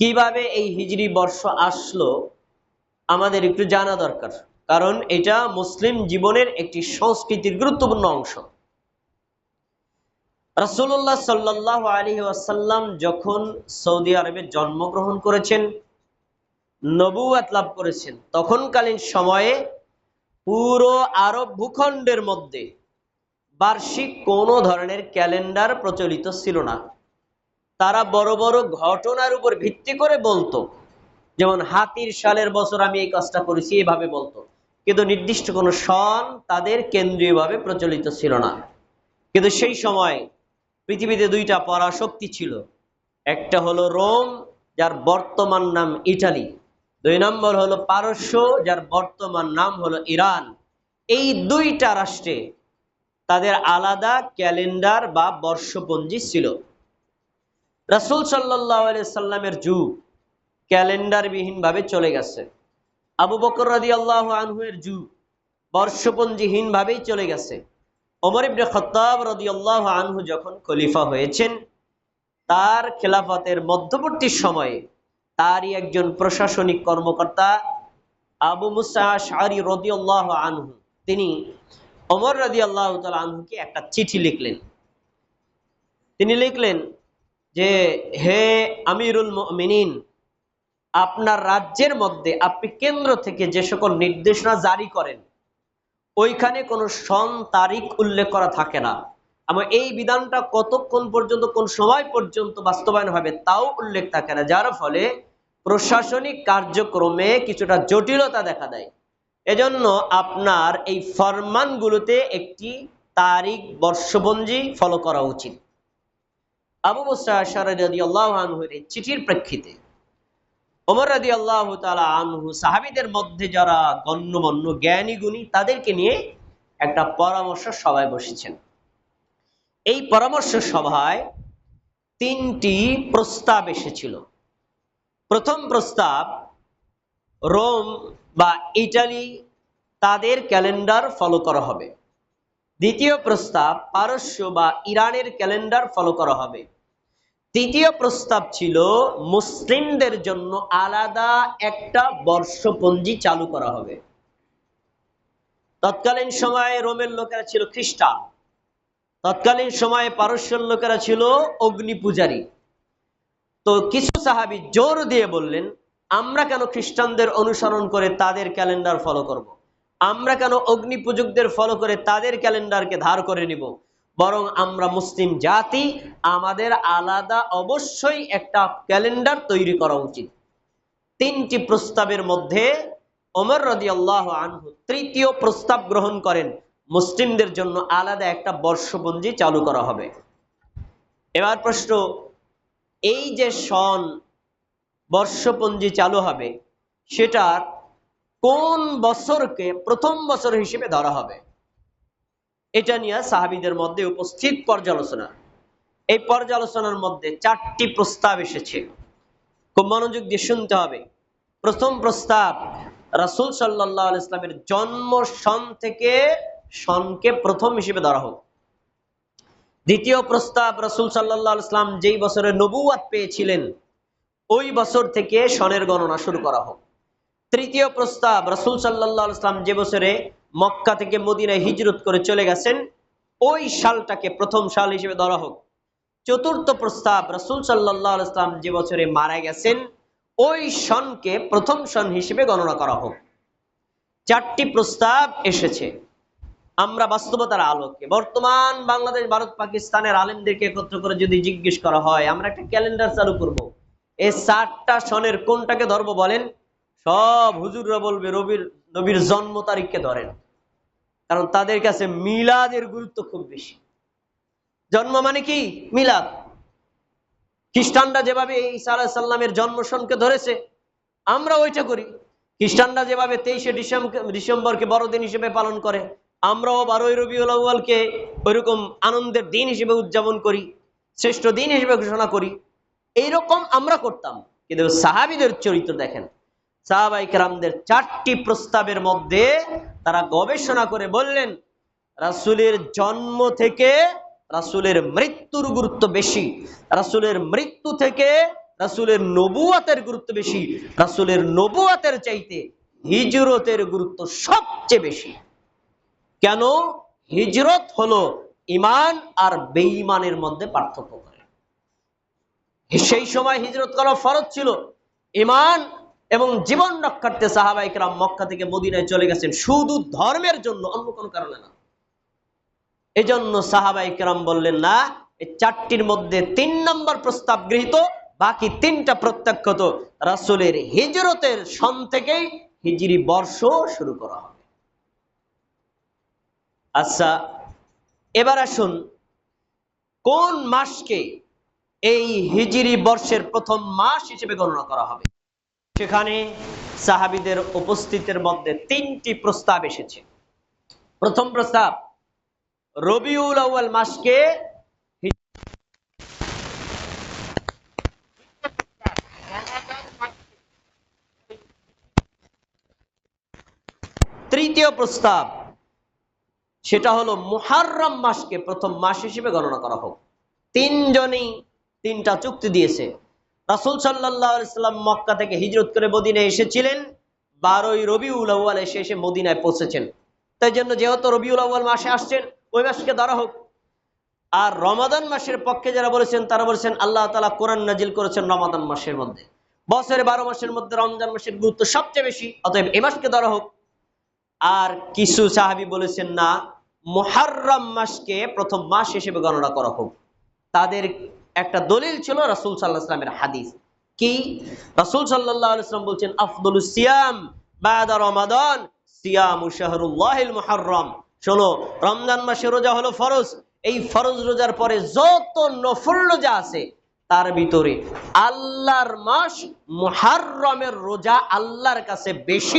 কীভাবে এই হিজরি বর্ষ আসলো, আমাদের একটু জানা দরকার। কারণ এটা মুসলিম জীবনের একটি সংস্কৃতির গুরুত্বপূর্ণ অংশ। রাসূলুল্লাহ সাল্লাহ আলী ওয়াসাল্লাম যখন সৌদি আরবে জন্মগ্রহণ করেছেন নবুয়াত লাভ করেছেন, তখনকালীন সময়ে পুরো আরব ভূখণ্ডের মধ্যে বার্ষিক কোনো ধরনের ক্যালেন্ডার প্রচলিত ছিল না। তারা বড় বড় ঘটনার উপর ভিত্তি করে বলতো। যেমন হাতির সালের বছর আমি এই কাজটা করেছি, এভাবে বলতো। কিন্তু নির্দিষ্ট কোনো সন তাদের কেন্দ্রীয়ভাবে প্রচলিত ছিল না। কিন্তু সেই সময় পৃথিবীতে দুইটা পরাশক্তি ছিল। একটা হলো রোম, যার বর্তমান নাম ইটালি। দুই নম্বর হলো পারস্য, যার বর্তমান নাম হলো ইরান। এই দুইটা রাষ্ট্রে তাদের আলাদা ক্যালেন্ডার বা বর্ষপঞ্জি ছিল। রাসুল সাল্লাহ সাল্লামের যুগ ক্যালেন্ডারবিহীন ভাবে চলে গেছে। আবু বকর রাদি আল্লাহ আনহুয়ের যুগ বর্ষপঞ্জিহীন ভাবেই চলে গেছে। ওমর ইবনে খত্তাব রদি আল্লাহ আনহু যখন খলিফা হয়েছেন, তার খেলাফতের মধ্যবর্তী সময়ে তারই একজন প্রশাসনিক কর্মকর্তা আবু মুসা রদি আল্লাহ আনহু, তিনি ওমর রদি আল্লাহ আনহুকে একটা চিঠি লিখলেন। তিনি লিখলেন যে, হে আমিরুল মিনিন আপনার রাজ্যের মধ্যে আপনি কেন্দ্র থেকে যে সকল নির্দেশনা জারি করেন, ওইখানে কোনো সন তারিখ উল্লেখ করা থাকে না। আমার এই বিধানটা কতক্ষণ পর্যন্ত, কোন সময় পর্যন্ত বাস্তবায়ন হবে তাও উল্লেখ থাকে না। যার ফলে প্রশাসনিক কার্যক্রমে কিছুটা জটিলতা দেখা দেয়। এজন্য আপনার এই ফরমানগুলোতে একটি তারিখ, বর্ষপঞ্জি ফলো করা উচিত। আবু মুসাহের এই চিঠির প্রেক্ষিতে ওমর রাদি আল্লাহ তালা আনহু সাহাবিদের মধ্যে যারা গণ্যমান্য জ্ঞানী গুণী, তাদেরকে নিয়ে একটা পরামর্শ সভায় বসেছেন। এই পরামর্শ সভায় তিনটি প্রস্তাব এসেছিল। প্রথম প্রস্তাব, রোম বা ইটালি তাদের ক্যালেন্ডার ফলো করা হবে। দ্বিতীয় প্রস্তাব, পারস্য বা ইরানের ক্যালেন্ডার ফলো করা হবে। তৃতীয় প্রস্তাব ছিল, মুসলিমদের জন্য আলাদা একটা বর্ষপঞ্জি চালু করা হবে। তৎকালীন সময়ে রোমের লোকেরা ছিল খ্রিস্টান। তৎকালীন সময়ে পারস্যের লোকেরা ছিল অগ্নি পূজারী। তো কিছু সাহাবি জোর দিয়ে বললেন, আমরা কেন খ্রিস্টানদের অনুসরণ করে তাদের ক্যালেন্ডার ফলো করব। আমরা কেন অগ্নি পূজকদের ফলো করে তাদের ক্যালেন্ডারকে ধার করে নিব? বরং আমরা মুসলিম জাতি, আমাদের আলাদা অবশ্যই একটা ক্যালেন্ডার তৈরি করা উচিত। তিনটি প্রস্তাবের মধ্যে ওমর রদি আল্লাহ আনহু তৃতীয় প্রস্তাব গ্রহণ করেন, মুসলিমদের জন্য আলাদা একটা বর্ষপঞ্জি চালু করা হবে। এবার প্রশ্ন, এই যে সন বর্ষপঞ্জি চালু হবে সেটার কোন বছরকে প্রথম বছর হিসেবে ধরা হবে? এটা নিয়ে সাহাবিদের মধ্যে উপস্থিত পর্যালোচনা। এই পর্যালোচনার মধ্যে চারটি প্রস্তাব এসেছে। খুব মনোযোগ দিয়ে শুনতে হবে। প্রথম প্রস্তাব, রাসুল সাল্লাহ ইসলামের জন্ম সন থেকে সনকে প্রথম হিসেবে ধরা হোক। দ্বিতীয় প্রস্তাব, রসুল সাল্লাহ ইসলাম যেই বছরে নবুয়াত পেয়েছিলেন, ওই বছর থেকে সনের গণনা শুরু করা হোক। তৃতীয় প্রস্তাব, রাসুল সাল্লাহ ইসলাম যে বছরে মক্কা থেকে মদিনায় হিজরত করে চলে গেছেন। ওই সালটাকে প্রথম সাল হিসেবে ধরা হোক। চতুর্থ প্রস্তাব রসুল সাল্লাহ যে বছরে মারা গেছেন, ওই সনকে প্রথম সন হিসেবে গণনা করা হোক। চারটি প্রস্তাব এসেছে। আমরা বাস্তবতার আলোকে। বর্তমান বাংলাদেশ, ভারত, পাকিস্তানের আলেমদেরকে একত্র করে যদি জিজ্ঞেস করা হয়, আমরা একটা ক্যালেন্ডার চালু করব। এই চারটা সনের কোনটাকে ধরবো বলেন? সব হুজুররা বলবে, রবির, নবীর জন্ম তারিখকে ধরেন। কারণ তাদের কাছে মিলাদের গুরুত্ব খুব বেশি। জন্ম মানে কি? মিলাদ। খ্রিস্টানরা যেভাবে ঈসা আলাহ সাল্লামের জন্মসনকে ধরেছে, আমরা ওইটা করি। খ্রিস্টানরা যেভাবে তেইশে ডিসেম্বরকে বড়দিন হিসেবে পালন করে, আমরাও বারোই রবিউল আউ্বালকে ওইরকম আনন্দের দিন হিসেবে উদযাপন করি, শ্রেষ্ঠ দিন হিসেবে ঘোষণা করি। এইরকম আমরা করতাম। কিন্তু সাহাবিদের চরিত্র দেখেন সাহাবাই কেরামদের চারটি প্রস্তাবের মধ্যে তারা গবেষণা করে বললেন, রাসুলের জন্ম থেকে রাসুলের মৃত্যুর গুরুত্ব বেশি, রাসুলের মৃত্যু থেকে রাসুলের নবুয়াতের গুরুত্ব বেশি, রাসুলের নবুয়াতের চাইতে হিজরতের গুরুত্ব সবচেয়ে বেশি। কেন? হিজরত হলো ইমান আর বেঈমানের মধ্যে পার্থক্য করে। সেই সময় হিজরত করা ফরজ ছিল। ইমান এবং জীবন রক্ষার্থে সাহাবাইকরাম মক্কা থেকে মদিনায় চলে গেছেন। শুধু ধর্মের জন্য, অন্য কোনো কারণে না। এজন্য সাহাবাইকরাম বললেন, না, এই চারটির মধ্যে তিন নম্বর প্রস্তাব গৃহীত, বাকি তিনটা প্রত্যাখ্যত রাসূলের হিজরতের সন থেকেই হিজরি বর্ষ শুরু করা হবে। আচ্ছা এবার আসুন, কোন মাসকে এই হিজরি বর্ষের প্রথম মাস হিসেবে গণনা করা হবে? সেখানে সাহাবিদের উপস্থিতের মধ্যে তিনটি প্রস্তাব এসেছে। প্রথম প্রস্তাব, রবিউল আউয়াল মাসকে তৃতীয় প্রস্তাব, সেটা হলো মুহাররম মাসকে প্রথম মাস হিসেবে গণনা করা হোক। তিনজনই তিনটা চুক্তি দিয়েছে। রাসূল সাল্লাম মক্কা থেকে হিজরত করে মদিনায় এসেছিলেন। বারোই রবিউল আউয়াল এসে এসে মদিনায় পৌঁছেছেন। তাই জন্য যেহেতু রবিউল আউয়াল মাসে আসছেন, ওই মাসকে ধরা হোক। আর রমাদান মাসের পক্ষে যারা বলেছেন, তারা বলেছেন, আল্লাহ তাআলা কোরআন নাজিল করেছেন রমাদান মাসের মধ্যে। বছরে বারো মাসের মধ্যে রমজান মাসের গুরুত্ব সবচেয়ে বেশি, অতএব এ মাসকে ধরা হোক। আর কিছু সাহাবী বলেছেন না, মুহাররম মাসকে প্রথম মাস হিসেবে গণনা করা হোক। তাদের একটা দলিল ছিল রাসূল আলাইহি হাদিস। কি? রাসূল সাল্লাম বলছেন আফদলুস সিয়াম বাদা রমাদান, সিয়ামু শাহরুল্লাহিল মুহাররম। শোনো, রমজান মাসে রোজা হলো ফরজ। এই ফরজ রোজার পরে যত নফল রোজা আছে, তার ভিতরে আল্লাহর মাস মুহাররমের রোজা আল্লাহর কাছে বেশি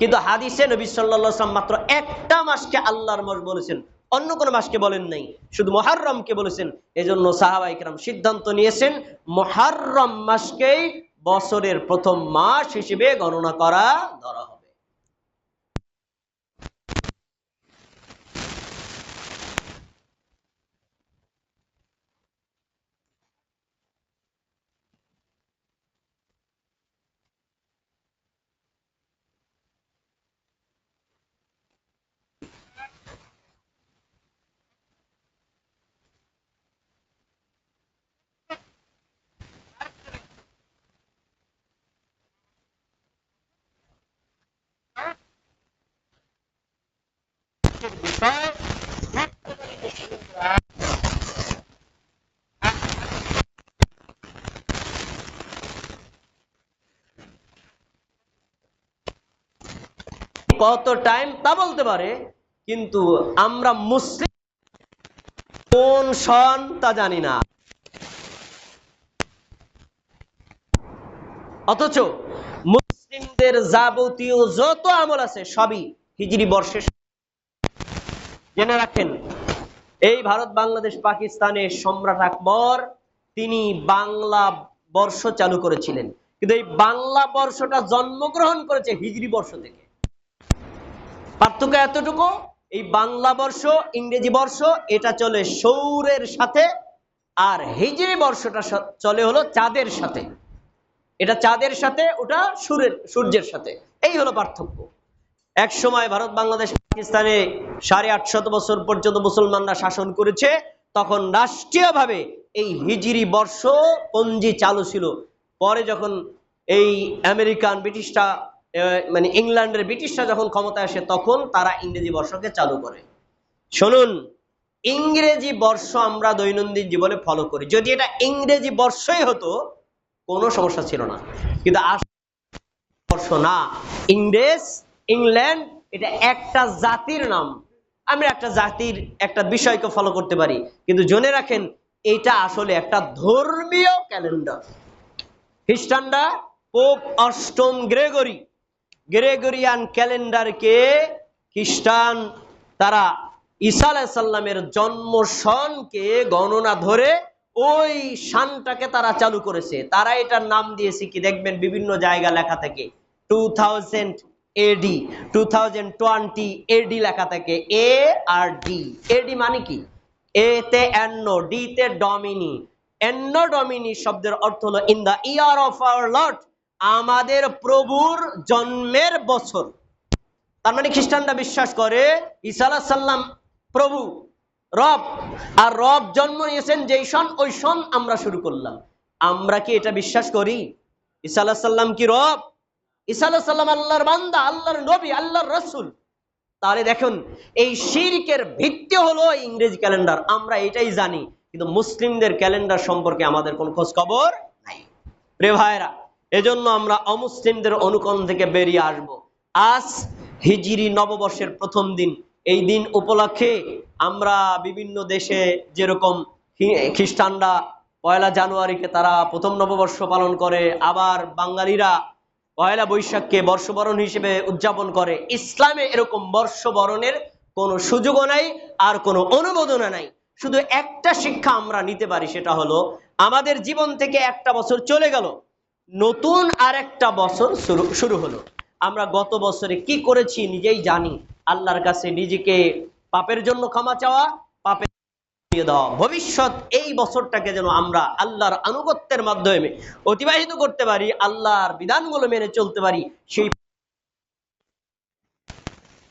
কিন্তু হাদিসে নবী সাল্লাম মাত্র একটা মাসকে আল্লাহর মাস বলেছেন। অন্য কোনো মাসকে বলেন নাই। শুধু মহারমকে বলেছেন। এজন্য সাহাবা সিদ্ধান্ত নিয়েছেন মহারম মাসকেই বছরের প্রথম মাস হিসেবে গণনা করা ধরা হবে কত টাইম তা বলতে পারে, কিন্তু আমরা মুসলিম। কোন সন তা জানি না। অথচ মুসলিমদের যাবতীয় যত আমল আছে, সবই হিজরি বর্ষে জেনে রাখেন, এই ভারত, বাংলাদেশ পাকিস্তানের সম্রাট আকবর, তিনি বাংলা বর্ষ চালু করেছিলেন। কিন্তু এই বাংলা বর্ষটা জন্মগ্রহণ করেছে হিজরি বর্ষ থেকে। পার্থক্য এতটুকু, এই বাংলা বর্ষ, ইংরেজি বর্ষ, এটা চলে সৌরের সাথে, আর হিজরি বর্ষটা চলে হলো চাঁদের সাথে। এটা চাঁদের সাথে, ওটা সুরের, সূর্যের সাথে। এই হলো পার্থক্য। এক সময় ভারত, বাংলাদেশ, পাকিস্তানে সাড়ে আটশত বছর পর্যন্ত মুসলমানরা শাসন করেছে, তখন রাষ্ট্রীয়ভাবে এই হিজরি বর্ষ পঞ্জি চালু ছিল। পরে যখন এই আমেরিকান ব্রিটিশরা মানে ইংল্যান্ডের ব্রিটিশরা যখন ক্ষমতায় আসে, তখন তারা ইংরেজি বর্ষকে চালু করে। শুনুন, ইংরেজি বর্ষ আমরা দৈনন্দিন জীবনে ফলো করি। যদি এটা ইংরেজি বর্ষই হতো, কোনো সমস্যা ছিল না। কিন্তু বর্ষ না। ইংরেজ, ইংল্যান্ড, এটা একটা জাতির নাম। আমরা একটা জাতির একটা বিষয়কে ফলো করতে পারি। কিন্তু জেনে রাখেন, এটা আসলে একটা ধর্মীয় ক্যালেন্ডার খ্রিস্টানরা, পোপ অষ্টম গ্রেগরি গ্রেগরিয়ান ক্যালেন্ডারকে খ্রিস্টান তারা ঈসা আলাইসাল্লামের জন্ম সনকে গণনা ধরে ওই শানটাকে তারা চালু করেছে। তারা এটার নাম দিয়েছে কি দেখবেন বিভিন্ন জায়গা লেখা থাকে। Two thousand AD two thousand twenty AD লেখা থাকে। এ আর ডি এডি মানে কি? এ তে অ্যান্নো ডি তে ডমিনি অ্যান্নো ডমিনি শব্দের অর্থ হলো in the year of our lord আমাদের প্রভুর জন্মের বছর। তার মানে খ্রিস্টানরা বিশ্বাস করে আলাহ সাল্লাম প্রভু, রব, আর রব জন্ম নিয়েছেন যেই সন, ওই সন আমরা শুরু করলাম। আমরা কি এটা বিশ্বাস করি? ঈসা আলাহ সাল্লাম কি রব? ঈসা আলাহ সাল্লাম আল্লাহর বান্দা, আল্লাহর নবী, আল্লাহর রসুল। তাহলে দেখুন, এই শিরকের ভিত্তি হলো ইংরেজি ক্যালেন্ডার। আমরা এটাই জানি, কিন্তু মুসলিমদের ক্যালেন্ডার সম্পর্কে আমাদের কোনো খোঁজ খবর নাই। রে ভাইরা এজন্য আমরা অমুসলিমদের অনুকরণ থেকে বেরিয়ে আসব। আজ হিজিরি নববর্ষের প্রথম দিন। এই দিন উপলক্ষে আমরা বিভিন্ন দেশে যেরকম খ্রিস্টানরা পয়লা জানুয়ারিকে তারা প্রথম নববর্ষ পালন করে, আবার বাঙালিরা পয়লা বৈশাখকে বর্ষবরণ হিসেবে উদযাপন করে। ইসলামে এরকম বর্ষবরণের কোনো সুযোগও নাই, আর কোনো অনুমোদনও নাই। শুধু একটা শিক্ষা আমরা নিতে পারি, সেটা হলো, আমাদের জীবন থেকে একটা বছর চলে গেল। নতুন আর একটা বছর শুরু শুরু হলো। আমরা গত বছরে কি করেছি নিজেই জানি। আল্লাহর কাছে নিজেকে পাপের জন্য ক্ষমা চাওয়া, পাপের ভবিষ্যৎ এই বছরটাকে যেন আমরা আল্লাহর আনুগত্যের মাধ্যমে অতিবাহিত করতে পারি, আল্লাহর বিধানগুলো মেনে চলতে পারি, সেই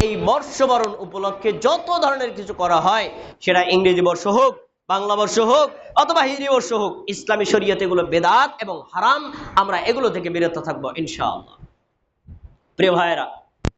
এই বর্ষবরণ উপলক্ষে যত ধরনের কিছু করা হয়, সেটা ইংরেজি বর্ষ হোক বাংলা বর্ষ হোক অথবা হিন্দি বর্ষ হোক, ইসলামী শরীয়তে এগুলো বেদাত এবং হারাম। আমরা এগুলো থেকে বিরত থাকব, ইনশাআল্লাহ। প্রিয় ভাইয়েরা